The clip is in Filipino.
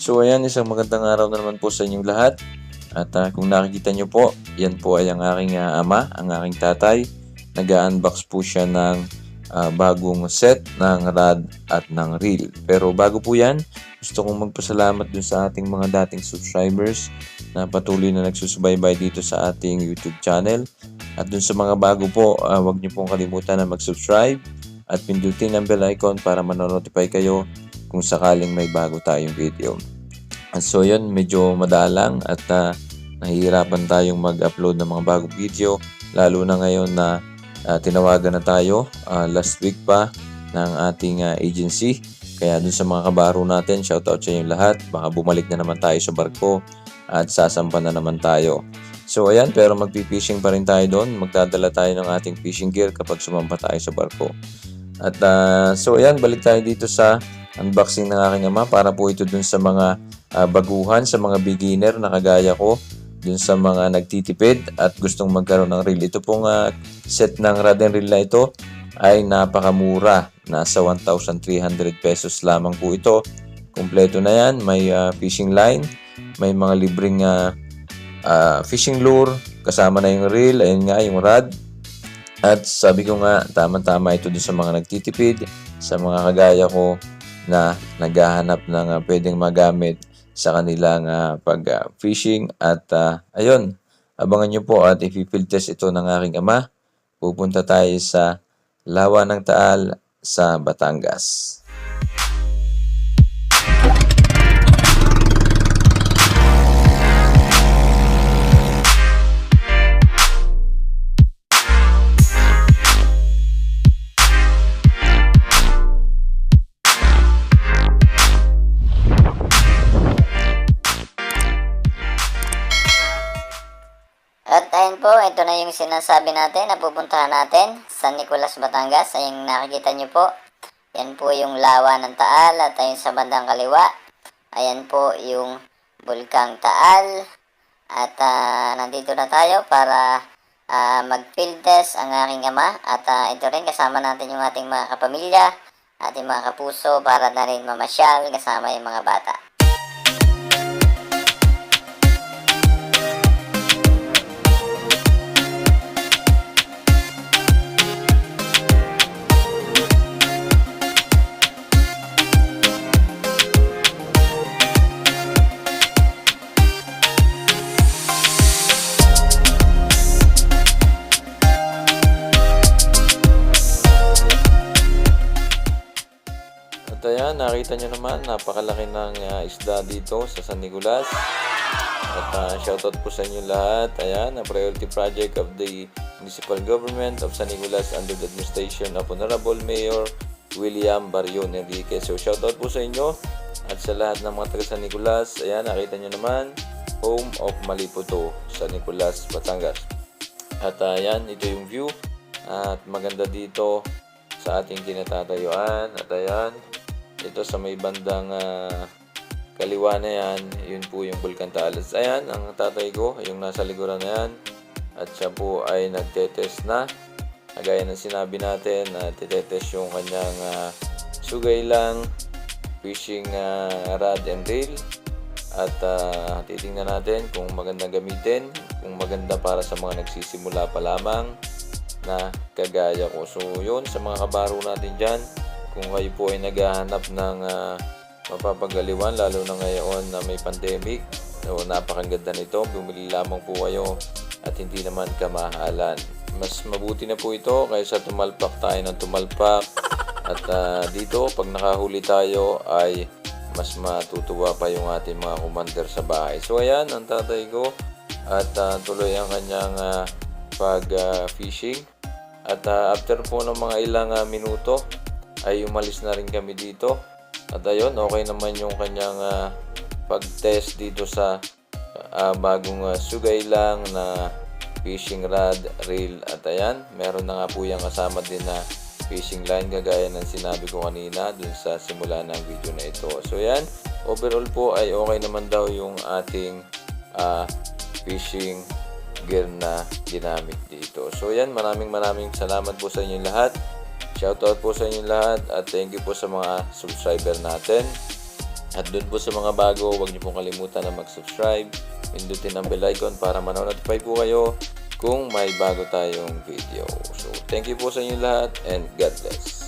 So ayan, isang magandang araw na naman po sa inyong lahat. At ah, kung nakikita nyo po, yan po ay ang aking ah, ama, ang aking tatay. Nag-unbox po siya ng ah, bagong set ng rad at ng reel. Pero bago po yan, gusto kong magpasalamat dun sa ating mga dating subscribers na patuloy na nagsusubaybay dito sa ating YouTube channel. At dun sa mga bago po, ah, huwag niyo pong kalimutan na mag-subscribe at pindutin ang bell icon para manonotify kayo kung sakaling may bago tayong video. At so yun, medyo madalang at ah, nahihirapan tayong mag-upload ng mga bagong video lalo na ngayon na ah, tinawagan na tayo ah, last week pa ng ating ah, agency. Kaya dun sa mga kabaro natin, shoutout sa inyo lahat. Baka bumalik na naman tayo sa barko at sasampan na naman tayo. So ayan, pero magpi-fishing pa rin tayo doon. Magdadala tayo ng ating fishing gear kapag sumampa tayo sa barko. At ah, so ayan, balik tayo dito sa unboxing ng aking ama para po ito dun sa mga ah, baguhan, sa mga beginner na kagaya ko, dun sa mga nagtitipid at gustong magkaroon ng reel. Ito pong ah, set ng rod and reel na ito ay napakamura. Nasa 1,300 pesos lamang po ito. Kompleto na yan. May ah, fishing line, may mga libreng ah, ah, fishing lure, kasama na yung reel, ayun nga yung rod. At sabi ko nga, tama-tama ito dun sa mga nagtitipid, sa mga kagaya ko na naghahanap ng ah, pwedeng magamit sa kanilang ah, pag-fishing. At ah, ayun, abangan nyo po at i-field test ito ng aking ama. Pupunta tayo sa Lawa ng Taal sa Batangas. Ayun po, ito na yung sinasabi natin na pupuntahan natin sa Nicolas, Batangas. Ayun nakikita nyo po. Yan po yung lawa ng Taal at ayun sa bandang kaliwa. Ayan po yung Bulkang Taal. At ah, nandito na tayo para ah, mag-field test ang aking ama. At ah, ito rin kasama natin yung ating mga kapamilya, ating mga kapuso para na rin mamasyal kasama yung mga bata. At ayan, nakita nyo naman, napakalaki ng ah, isda dito sa San Nicolas. At ah, shoutout po sa inyo lahat. Ayan, a priority project of the Municipal Government of San Nicolas under the administration of Honorable Mayor William Barion Enriquez. So shoutout po sa inyo at sa lahat ng mga taga San Nicolas. Ayan, nakita nyo naman, home of Maliputo, San Nicolas, Batangas. At ah, ayan, ito yung view. At maganda dito sa ating kinatatayuan. At ayan, ito sa may bandang ah, kaliwa na yan, yun po yung Bulkan Talas. Ayan, ang tatay ko, yung nasa likuran na yan. At siya po ay nagtetest na. Gaya ng sinabi natin, na titetest yung kanyang ah, sugay lang, fishing ah, rod and reel. At ah, titingnan natin kung magandang gamitin, kung maganda para sa mga nagsisimula pa lamang na kagaya ko. So yun, sa mga kabaro natin dyan, kung kayo po ay naghahanap ng ah, mapapagaliwan, lalo na ngayon na may pandemic, so napakaganda nito, bumili lamang po kayo at hindi naman kamahalan. Mas mabuti na po ito kaysa tumalpak tayo ng tumalpak. At ah, dito, pag nakahuli tayo ay mas matutuwa pa yung ating mga commander sa bahay. So ayan, ang tatay ko at ah, tuloy ang kanyang ah, pag-fishing. at ah, after po ng mga ilang ah, minuto ay umalis na rin kami dito. At ayun, okay naman yung kanyang ah, pag-test dito sa ah, bagong ah, sugay lang na fishing rod, reel at ayan, meron na nga po yung kasama din na fishing line kagaya ng sinabi ko kanina dun sa simula ng video na ito. So yan, overall po ay okay naman daw yung ating ah, fishing gear na ginamit dito. So yan, maraming maraming salamat po sa inyo lahat. Shoutout po sa inyo lahat at thank you po sa mga subscriber natin. At doon po sa mga bago, huwag niyo pong kalimutan na mag-subscribe. Pindutin ang bell icon para manonotify po kayo kung may bago tayong video. So, thank you po sa inyo lahat and God bless.